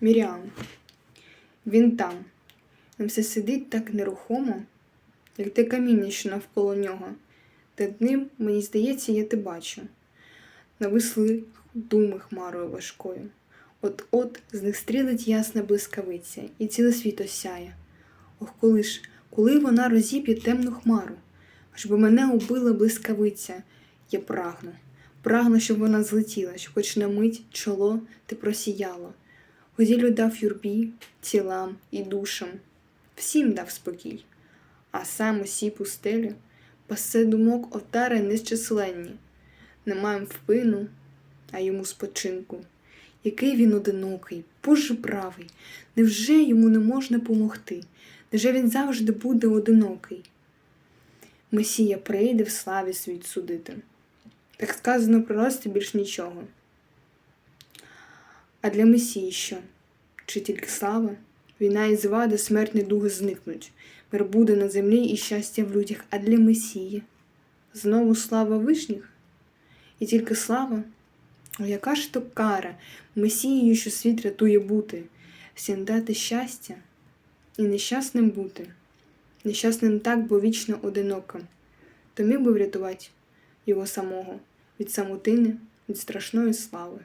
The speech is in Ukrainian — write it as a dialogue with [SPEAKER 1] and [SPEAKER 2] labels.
[SPEAKER 1] Міріам. Він там. Він все сидить так нерухомо, як те каміння, що навколо нього. Над ним, мені здається, я те бачу. Нависли думи хмарою важкою. От-от з них стрілить ясна блискавиця, і ціле світ осяє. Ох, коли ж, коли вона розіб'є темну хмару, аж би мене убила блискавиця, я прагну. Прагну, щоб вона злетіла, щоб хоч на мить чоло ти просіяло. Годілю дав юрбі, тілам і душам, всім дав спокій, а сам усій пустелі пасе думок отари незчисленні. Не маєм впину, а йому спочинку. Який він одинокий, Боже правий, невже йому не можна помогти? Невже він завжди буде одинокий? Месія прийде в славі світ судити. Так сказано про рости більш нічого. А для Месії що? Чи тільки слава? Війна і звада, смертні дуги зникнуть. Мир буде на землі і щастя в людях, а для Месії. Знову слава вишніх? І тільки слава? О, яка ж то кара, Месією, що світ рятує бути, всім дати щастя і нещасним бути, нещасним так, бо вічно одиноким, то міг би врятувати його самого від самотини, від страшної слави.